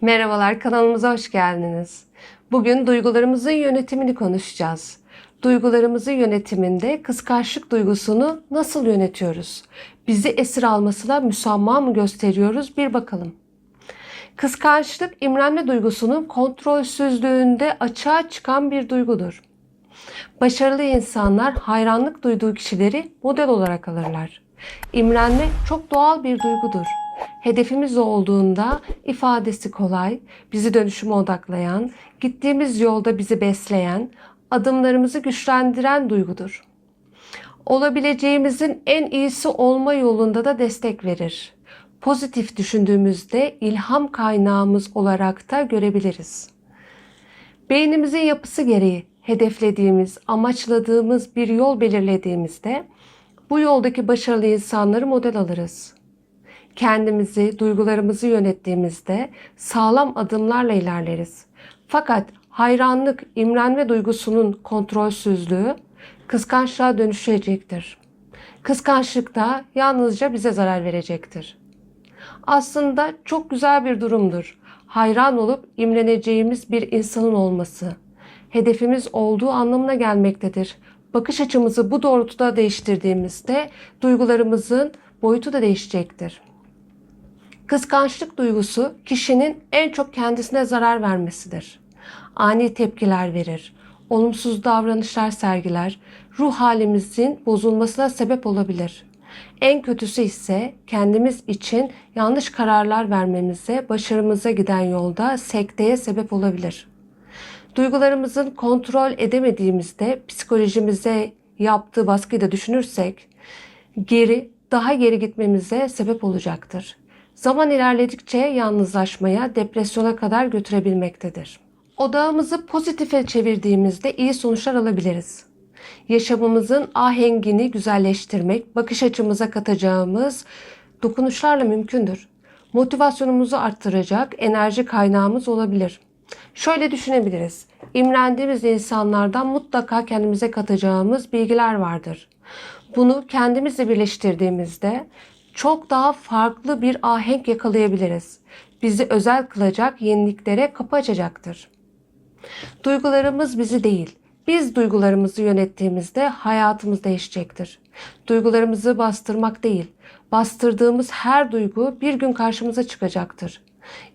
Merhabalar kanalımıza hoş geldiniz. Bugün duygularımızın yönetimini konuşacağız. Duygularımızın yönetiminde kıskançlık duygusunu nasıl yönetiyoruz? Bizi esir almasına müsamma mı gösteriyoruz? Bir bakalım. Kıskançlık imrenme duygusunun kontrolsüzlüğünde açığa çıkan bir duygudur. Başarılı insanlar hayranlık duyduğu kişileri model olarak alırlar. İmrenme çok doğal bir duygudur. Hedefimiz olduğunda ifadesi kolay, bizi dönüşüme odaklayan, gittiğimiz yolda bizi besleyen, adımlarımızı güçlendiren duygudur. Olabileceğimizin en iyisi olma yolunda da destek verir. Pozitif düşündüğümüzde ilham kaynağımız olarak da görebiliriz. Beynimizin yapısı gereği hedeflediğimiz, amaçladığımız bir yol belirlediğimizde bu yoldaki başarılı insanları model alırız. Kendimizi, duygularımızı yönettiğimizde sağlam adımlarla ilerleriz. Fakat hayranlık, imrenme duygusunun kontrolsüzlüğü kıskançlığa dönüşecektir. Kıskançlık da yalnızca bize zarar verecektir. Aslında çok güzel bir durumdur. Hayran olup imreneceğimiz bir insanın olması. Hedefimiz olduğu anlamına gelmektedir. Bakış açımızı bu doğrultuda değiştirdiğimizde duygularımızın boyutu da değişecektir. Kıskançlık duygusu kişinin en çok kendisine zarar vermesidir. Ani tepkiler verir, olumsuz davranışlar sergiler, ruh halimizin bozulmasına sebep olabilir. En kötüsü ise kendimiz için yanlış kararlar vermemize, başarımıza giden yolda sekteye sebep olabilir. Duygularımızın kontrol edemediğimizde psikolojimize yaptığı baskıyı da düşünürsek geri, daha geri gitmemize sebep olacaktır. Zaman ilerledikçe yalnızlaşmaya, depresyona kadar götürebilmektedir. Odağımızı pozitife çevirdiğimizde iyi sonuçlar alabiliriz. Yaşamımızın ahengini güzelleştirmek, bakış açımıza katacağımız dokunuşlarla mümkündür. Motivasyonumuzu arttıracak enerji kaynağımız olabilir. Şöyle düşünebiliriz. İmrendiğimiz insanlardan mutlaka kendimize katacağımız bilgiler vardır. Bunu kendimizle birleştirdiğimizde çok daha farklı bir ahenk yakalayabiliriz. Bizi özel kılacak yeniliklere kapı açacaktır. Duygularımız bizi değil, biz duygularımızı yönettiğimizde hayatımız değişecektir. Duygularımızı bastırmak değil, bastırdığımız her duygu bir gün karşımıza çıkacaktır.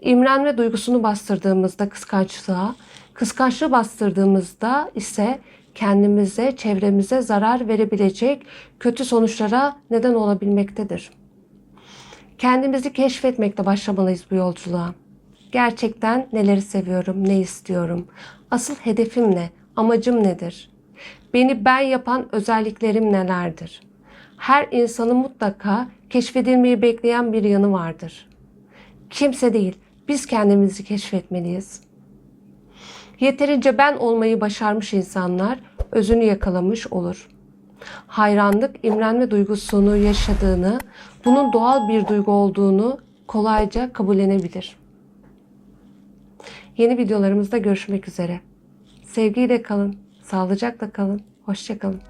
İmrenme duygusunu bastırdığımızda kıskançlığa, kıskançlığı bastırdığımızda ise kendimize, çevremize zarar verebilecek kötü sonuçlara neden olabilmektedir. Kendimizi keşfetmekle başlamalıyız bu yolculuğa. Gerçekten neleri seviyorum, ne istiyorum? Asıl hedefim ne? Amacım nedir? Beni ben yapan özelliklerim nelerdir? Her insanın mutlaka keşfedilmeyi bekleyen bir yanı vardır. Kimse değil, biz kendimizi keşfetmeliyiz. Yeterince ben olmayı başarmış insanlar özünü yakalamış olur. Hayranlık, imrenme duygusunu yaşadığını, bunun doğal bir duygu olduğunu kolayca kabullenebilir. Yeni videolarımızda görüşmek üzere. Sevgiyle kalın, sağlıcakla kalın, hoşçakalın.